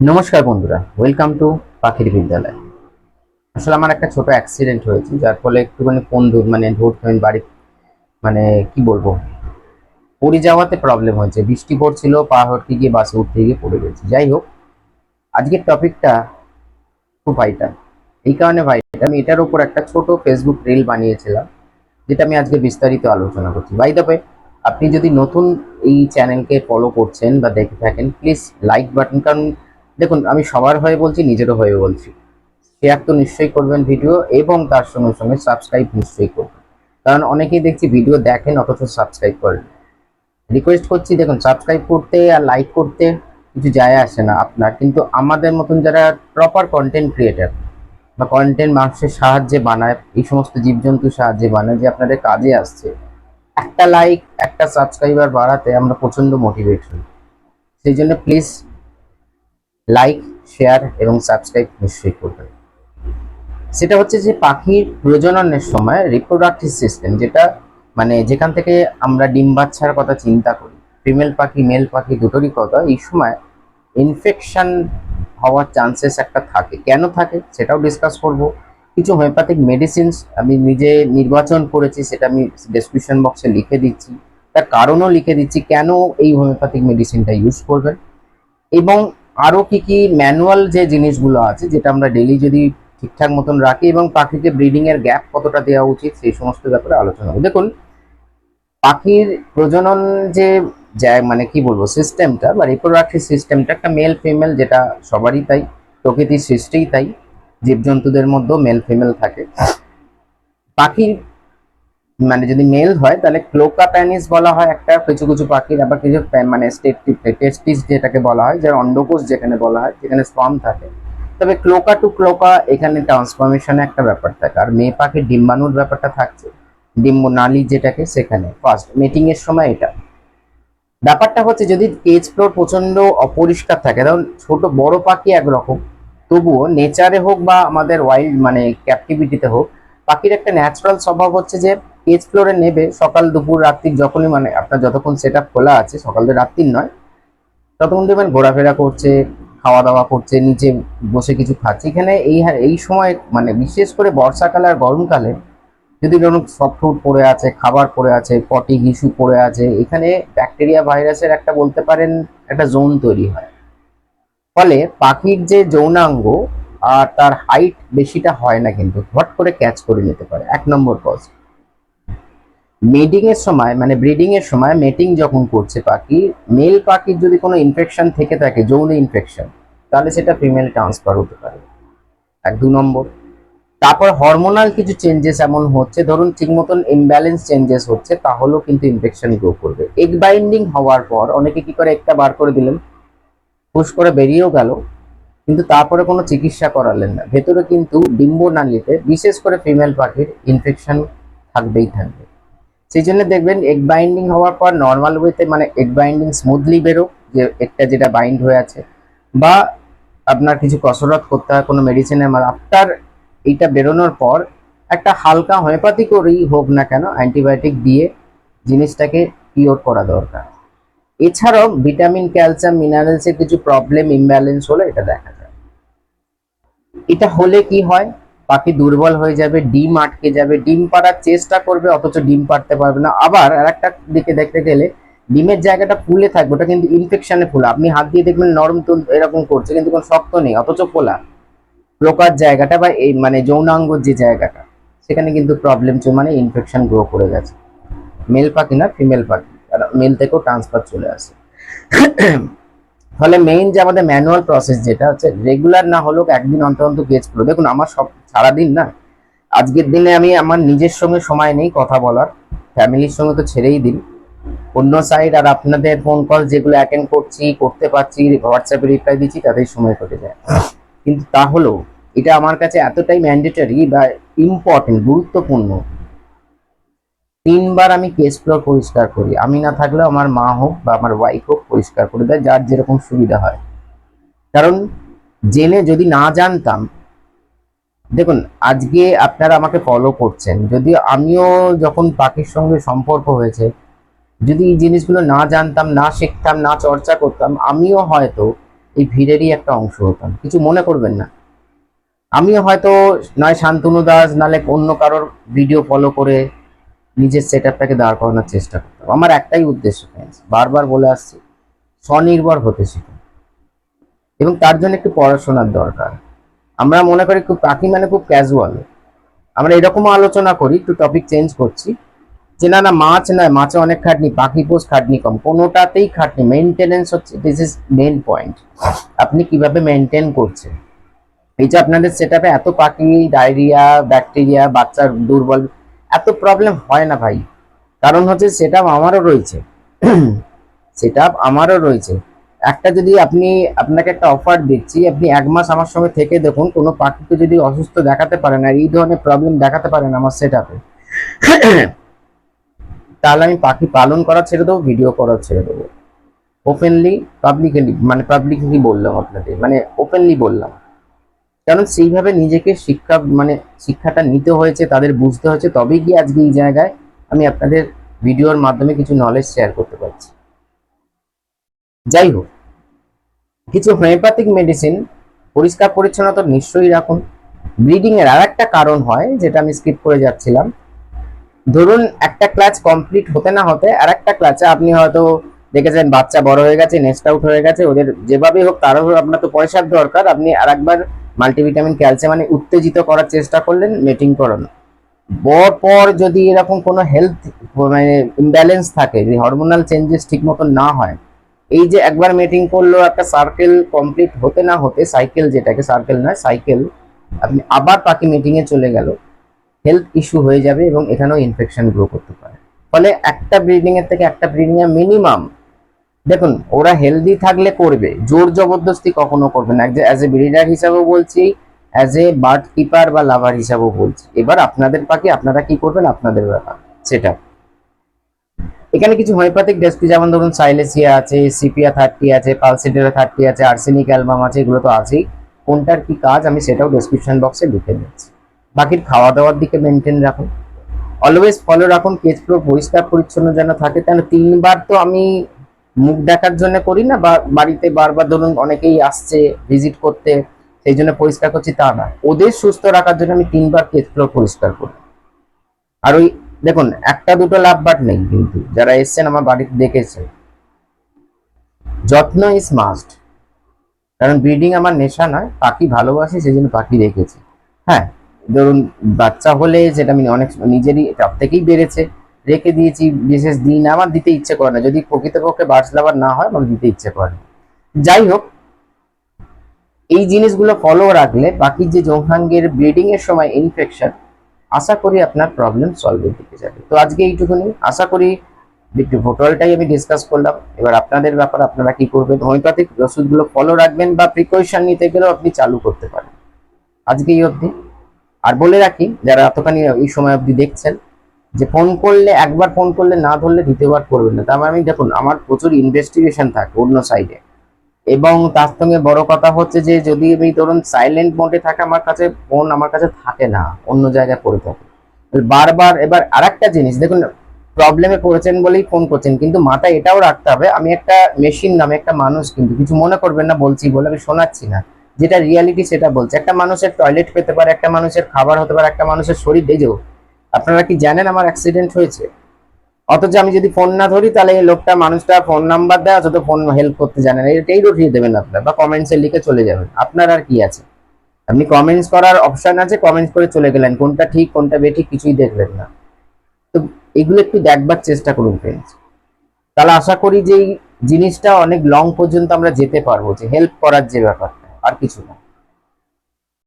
নমস্কার বন্ধুরা welcome to পাখির বিদ্যালয়। আসলে আমার একটা ছোট অ্যাক্সিডেন্ট হয়েছে, যার ফলে একটুখানি ফোন দূর মানে ধরতে আমি বাড়ি মানে কি বলব, পড়ে যাওয়াতে প্রবলেম হয়েছে। বৃষ্টি পড়ছিল, পা হটকে গিয়ে বাসে উঠতে গিয়ে পড়ে গেছি। যাই হোক, আজকের টপিকটা খুব ভাইটাল এই কারণে ভাইটাল আমি এটার উপর একটা ছোট ফেসবুক রিল বানিয়েছিলাম, যেটা আমি আজকে বিস্তারিত আলোচনা করছি। বাই দ্য ওয়ে আপনি যদি নতুন এই চ্যানেলকে ফলো করছেন বা দেখে থাকেন প্লিজ লাইক বাটন কারণ দেখুন, আমি সবার হয়ে বলছি, নিজেরও হয়ে বলছি। শেয়ার তো নিশ্চয়ই করবেন ভিডিও, এবং তার সঙ্গে সঙ্গে সাবস্ক্রাইব নিশ্চয়ই করবেন। কারণ অনেকেই দেখছি ভিডিও দেখেন, অথচ সাবস্ক্রাইব করেন। রিকোয়েস্ট করছি, দেখুন সাবস্ক্রাইব করতে আর লাইক করতে কিছু যায় আসে না আপনার। কিন্তু আমাদের মতন যারা প্রপার কন্টেন্ট ক্রিয়েটার বা কন্টেন্ট মানুষের সাহায্যে বানায়, এই সমস্ত জীবজন্তুর সাহায্যে বানায় যে আপনাদের কাজে আসছে, একটা লাইক একটা সাবস্ক্রাইবার বাড়াতে আমরা প্রচণ্ড মোটিভেট হই। সেই জন্য প্লিজ লাইক শেয়ার এবং সাবস্ক্রাইব নিশ্চয়ই করবেন। সেটা হচ্ছে যে পাখির প্রজননের সময় রিপ্রোডাক্টিভ সিস্টেম যেটা মানে যেখান থেকে আমরা ডিম বাচ্চার কথা চিন্তা করি ফিমেল পাখি মেল পাখি দুটোরই কথা, এই সময় ইনফেকশন হওয়ার চান্সেস একটা থাকে। কেন থাকে সেটাও ডিসকাস করব। কিছু হোমিওপ্যাথিক মেডিসিনস আমি নিজে নির্বাচন করেছি, সেটা আমি ডেসক্রিপশন বক্সে লিখে দিচ্ছি। তার কারণও লিখে দিচ্ছি কেন এই হোমিওপ্যাথিক মেডিসিনটা ইউজ করবেন। এবং আরও কি কি ম্যানুয়াল যে জিনিসগুলো আছে, যেটা আমরা ডেলি যদি ঠিকঠাক মতন রাখি এবং পাখিকে ব্রিডিং এর গ্যাপ কতটা দেওয়া উচিত, সেই সমস্ত ব্যাপারে আলোচনা করব দেখুন, পাখির প্রজনন যে যা- মানে কি বলব সিস্টেমটা বা রিপ্রোডাক্টিভ সিস্টেমটা একটা মেল ফিমেল যেটা সবারই তাই, প্রকৃতির সৃষ্টিই তাই, জীবজন্তুদের মধ্যেও মেল ফিমেল থাকে। পাখির মানে যদি মেল হয়, তাহলে ক্লোকা প্যানিস বলা হয় একটা, কিছু কিছু পাখির, আবার কিছু মানে টেস্টিস যেটাকে বলা হয়, যার অন্ডকোষ যেখানে বলা হয়, যেখানে স্পাম থাকে। তবে ক্লোকা টু ক্লোকা এখানে ট্রান্সফরমেশনে একটা ব্যাপার থাকে। আর মেয়ে পাখির ডিম্বাণুর ব্যাপারটা থাকছে। ডিম্ব নালী যেটাকে সেখানে। ফার্স্ট মিটিং এর সময় এটা। ব্যাপারটা হচ্ছে, যদি কেজ ফ্লোর প্রচণ্ড অপরিষ্কার থাকে তখন ছোট, বড় পাখি একরকম, তবুও নেচারে হোক বা আমাদের ওয়াইল্ড মানে ক্যাপটিভিটিতে হোক, পাখির একটা ন্যাচারাল স্বভাব হচ্ছে যে কেজ ফ্লোরে নেবে সকাল, দুপুর রাত্রি যখনই মানে আপনার যতক্ষণ সেট খোলা আছে, সকাল থেকে রাত্রির নয়, ততক্ষণ দেখবেন ঘোরাফেরা করছে খাওয়া দাওয়া করছে, নিচে বসে কিছু খাচ্ছে। এখানে এই এই সময় মানে বিশেষ করে বর্ষাকালে আর গরমকালে যদি ধরুন সফট ফুড পড়ে আছে, খাবার পড়ে আছে পটি ঘিসু পড়ে আছে, এখানে ব্যাকটেরিয়া ভাইরাসের একটা বলতে পারেন একটা জোন তৈরি হয়। ফলে পাখির যে যৌনাঙ্গ আর তার হাইট বেশিটা হয় না কিন্তু, হট করে ক্যাচ করে নিতে পারে। এক নম্বর কজ মেটিং এর সময় মানে ব্রিডিং এর সময় মেটিং যখন করছে পাখি মেল পাখির যদি কোনো ইনফেকশন থেকে থাকে, যৌন ইনফেকশন তাহলে সেটা ফিমেল ট্রান্সফার হতে পারে। এক, দু নম্বর। তারপর হরমোনাল কিছু চেঞ্জেস এমন হচ্ছে, ধরুন ঠিক মতন ইমব্যালেন্স চেঞ্জেস হচ্ছে, তাহলেও কিন্তু ইনফেকশন গ্রো করবে। এগ বাইন্ডিং হওয়ার পর অনেকে কি করে, একটা বার করে দিলেন ফুস করে বেরিয়েও গেল, কিন্তু তারপরে কোনো চিকিৎসা করালেন না। ভেতরে কিন্তু ডিম্ব নালীতে বিশেষ করে ফিমেল পাখির ইনফেকশন থাকবেই থাকবে। সেই জন্য দেখবেন এগ বাইন্ডিং হওয়ার পর নর্মাল ওয়েতে মানে এগ বাইন্ডিং স্মুথলি বেরো যে একটা যেটা বাইন্ড হয়ে আছে। বা আপনার কিছু কসরত করতে হয়, কোনো মেডিসিনের আফটার এইটা বেরোনোর পর একটা হালকা হোমিওপ্যাথি করেই হোক না কেন অ্যান্টিবায়োটিক দিয়ে জিনিসটাকে কিওর করা দরকার। এছাড়াও ভিটামিন ক্যালসিয়াম মিনারেলসের কিছু প্রবলেম ইমব্যালেন্স হলে এটা দেখা যায়। এটা হলে কি হয়? পাখি দুর্বল হয়ে যাবে, ডিম আটকে যাবে, ডিম পাড়ার চেষ্টা করবে, অথচ ডিম পাড়তে পারবে না। আবার আরেকটা দিকে দেখতে গেলে, ডিমের জায়গাটা ফুলে থাকবে, ওটা কিন্তু ইনফেকশনে ফুলে। আপনি হাত দিয়ে দেখবেন নরম তুল এরকম করছে, কিন্তু কোনো শক্ত নেই, অথচ ফোলা প্রকার জায়গাটা বা এই মানে যৌনাঙ্গর যে জায়গাটা, সেখানে কিন্তু প্রবলেম মানে ইনফেকশন গ্রো করে গেছে। মেল পাখি না ফিমেল পাখি। মেল থেকেও ট্রান্সফার চলে আসে। ফলে মেইন যে আমাদের ম্যানুয়াল প্রসেস যেটা হচ্ছে রেগুলার না হলেও একদিন অন্তর অন্তর গেজ করো। দেখুন, আমার সব সারাদিন না, আজকের দিনে আমি আমার নিজের সঙ্গে সময় নেই কথা বলার, ফ্যামিলির সঙ্গে তো ছেড়েই দিন। অন্য সাইড আর আপনাদের ফোন কল যেগুলো অ্যাটেন্ড করছি, করতে পারছি হোয়াটসঅ্যাপে রিপ্লাই দিচ্ছি তাদের সময় কেটে যায়। কিন্তু তাহলেও এটা আমার কাছে এতটাই ম্যান্ডেটরি বা ইম্পর্টেন্ট গুরুত্বপূর্ণ তিনবার আমি কেস ফ্লোর পরিষ্কার করি। আমি না থাকলেও আমার মা হোক বা আমার ওয়াইফ হোক পরিষ্কার করে দেয়, যার যেরকম সুবিধা হয়। কারণ জেনে যদি না জানতাম, দেখুন, আজকে আপনারা আমাকে ফলো করছেন যদি আমিও যখন পাখির সঙ্গে সম্পর্ক হয়েছে, যদি এই জিনিসগুলো না জানতাম, না শিখতাম, না চর্চা করতাম, আমিও হয়তো এই ভিড়েরই একটা অংশ হতাম। কিছু মনে করবেন না। আমিও হয়তো নয় শান্তনু দাস, নালে অন্য কারোর ভিডিও ফলো করে নিজের সেট আপটাকে দাঁড় করানোর চেষ্টা করতাম আমার একটাই উদ্দেশ্য বারবার বলে আসছি, স্বনির্ভর হতে শিখুন। এবং তার জন্য একটু পড়াশোনার দরকার। আমরা মনে করি খুব পাখি মানে খুব ক্যাজুয়াল আমরা এরকম আলোচনা করি, একটু টপিক চেঞ্জ করছি, যে না না, মাছ নয় মাছে অনেক খাটনি, পাখি পোষ খাটনি কম। কোনোটাতেই খাটনি মেনটেনেন্স হচ্ছে দিস ইজ মেন পয়েন্ট আপনি কীভাবে মেনটেন করছেন? এই যে আপনাদের সেটাপে এত পাখি ডায়রিয়া ব্যাকটেরিয়া বাচ্চার দুর্বল এত প্রবলেম হয় না ভাই। কারণ হচ্ছে সেটা আমারও রয়েছে। সেটা আমারও রয়েছে। একটা যদি আপনি, আপনাকে একটা অফার দিচ্ছি, আপনি এক মাস আমার সঙ্গে থেকে দেখুন, কোনো পাখিকে যদি অসুস্থ দেখাতে পারেন আর এই ধরনের প্রবলেম দেখাতে পারেন আমার সেটাপে তাহলে আমি পাখি পালন করা ছেড়ে দেবো ভিডিও করা ছেড়ে দেবো। ওপেনলি পাবলিকলি মানে পাবলিকলি বললাম আপনাদের মানে ওপেনলি বললাম। কারণ সেইভাবে নিজেকে শিক্ষা মানে শিক্ষাটা নিতে হয়েছে, তাদের বুঝতে হয়েছে, তবেই গিয়ে আজকে এই জায়গায় আমি আপনাদের ভিডিওর মাধ্যমে কিছু নলেজ শেয়ার করতে পারছি। যাই হোক, কিছু হোমিওপ্যাথিক মেডিসিন পরিষ্কার পরিচ্ছন্নতা নিশ্চয়ই রাখুন। ব্লিডিং এর আর একটা কারণ হয়, যেটা আমি স্কিপ করে যাচ্ছিলাম। ধরুন একটা ক্লাচ কমপ্লিট হতে না হতে আর একটা ক্লাচে আপনি হয়তো দেখেছেন বাচ্চা বড় হয়ে গেছে নেক্সট আউট হয়ে গেছে, ওদের যেভাবেই হোক তারও আপনার তো পয়সার দরকার, আপনি আর একবার মাল্টিভিটামিন, ক্যালসিয়াম মানে উত্তেজিত করার চেষ্টা করলেন মেটিং করানো। পর পর যদি এরকম কোনো হেলথ মানে ইমব্যালেন্স থাকে যে হরমোনাল চেঞ্জেস ঠিক মতন না হয়, এই যে একবার মিটিং করল, একটা সার্কেল কমপ্লিট হতে না হতে সাইকেল যেটাকে সার্কেল নয় সাইকেল আপনি আবার পাখি মিটিং এ চলে গেল হেলথ ইস্যু হয়ে যাবে এবং এখানেও ইনফেকশন গ্রো করতে পারে। ফলে একটা ব্রিডিং এর থেকে একটা ব্রিডিং এ মিনিমাম দেখুন, ওরা হেলদি থাকলে করবে, জোর জবরদস্তি কখনো করবে না। অ্যাজ এ ব্রিডার হিসাবেও বলছি অ্যাজ এ বার্ড কিপার বা লাভার হিসাবেও বলছি। এবার আপনাদের পাখি, আপনারা কি করবেন? আপনাদের ব্যাপার। সেটা এখানে কিছু হোমিওপ্যাথিক ডেস্পি যেমন ধরুন সাইলেসিয়া আছে সিপিয়া থার্টি আছে পালসিডেরা থার্টি আছে আর্সেনিক অ্যালবাম আছে, এগুলো তো আছেই। কোনটার কি কাজ, আমি সেটাও ডেসক্রিপশন বক্সে লিখে দিচ্ছি। বাকির খাওয়া দাওয়ার দিকে মেনটেন রাখুন। অলওয়েজ ফলো রাখুন কেজ পুরো পরিষ্কার পরিচ্ছন্ন যেন থাকে। কেন তিনবার তো আমি মুখ দেখার জন্য করি না, বা বাড়িতে বারবার ধরুন অনেকেই আসছে ভিজিট করতে, সেই জন্য পরিষ্কার করছি তা না। ওদের সুস্থ রাখার জন্য আমি তিনবার কেজ ফ্লোর পরিষ্কার করি। আর ওই, দেখুন, একটা দুটো লাভ বাট নেই কিন্তু, যারা এসছেন আমার বাড়িতে দেখেছে যত্ন ইজ মাস্ট কারণ ব্রিডিং আমার নেশা নয়, পাখি ভালোবাসি, সেই জন্য পাখি রেখেছি হ্যাঁ ধরুন বাচ্চা হলে যেটা আমি অনেক, নিজেরই তার থেকেই বেড়েছে। রেখে দিয়েছি বিশেষ দিন, আমার দিতে ইচ্ছে করে না। যদি প্রকৃতপক্ষে বার্ডস লাভার না হয়, আমার দিতে ইচ্ছে করে না। যাই হোক, এই জিনিসগুলো ফলো রাখলে বাকি যে যৌনাঙ্গের ব্রিডিং এর সময় ইনফেকশন আশা করি আপনার প্রবলেম সলভের দিকে যাবে। তো আজকে এইটুকুনি। আশা করি একটু ভোটালটাই আমি ডিসকাস করলাম। এবার আপনাদের ব্যাপার, আপনারা কি করবেন? হোমিওপ্যাথিক ওষুধগুলো ফলো রাখবেন বা প্রিকশন নিতে গেলেও আপনি চালু করতে পারেন। আজকে এই অবধি। আর বলে রাখি, যারা এতখানি এই সময় অবধি দেখছেন যে ফোন করলে, একবার ফোন করলে, না ধরলে দ্বিতীয়বার করবেন না। তার মানে আমি দেখুন, আমার প্রচুর ইনভেস্টিগেশন থাকে অন্য সাইডে এবং তার সঙ্গে বড় কথা হচ্ছে যে, যদি আমি ধরুন সাইলেন্ট মোডে থাকে আমার কাছে ফোন আমার কাছে থাকে না, অন্য জায়গায় পড়ে থাকে। বারবার এবার আর একটা জিনিস, দেখুন প্রবলেমে পড়েছেন বলেই ফোন করছেন, কিন্তু মাথায় এটাও রাখতে হবে, আমি একটা মেশিন নামে একটা মানুষ কিন্তু কিছু মনে করবেন না, বলছি বলে আমি শোনাচ্ছি না। যেটা রিয়ালিটি সেটা বলছে, একটা মানুষের টয়লেট পেতে পারে, একটা মানুষের খাবার হতে পারে, একটা মানুষের শরীর ডেজেও আপনারা কি জানেন আমার অ্যাক্সিডেন্ট হয়েছে? অথচ আমি যদি ফোন না ধরি, তাহলে এই লোকটা মানুষটা ফোন নাম্বার দেয়, অথচ ফোন হেল্প করতে জানেন এটাই উঠিয়ে দেবেন আপনার বা কমেন্টসে লিখে চলে যাবেন। আপনার আর কি আছে? আপনি কমেন্টস করার অপশন আছে কমেন্টস করে চলে গেলেন। কোনটা ঠিক, কোনটা বেঠিক কিছুই দেখলেন না। তো এগুলো একটু দেখবার চেষ্টা করুন ফ্রেন্ডস তাহলে আশা করি যে জিনিসটা অনেক লং পর্যন্ত আমরা যেতে পারব, যে হেল্প করার যে ব্যাপারটা, আর কিছু না।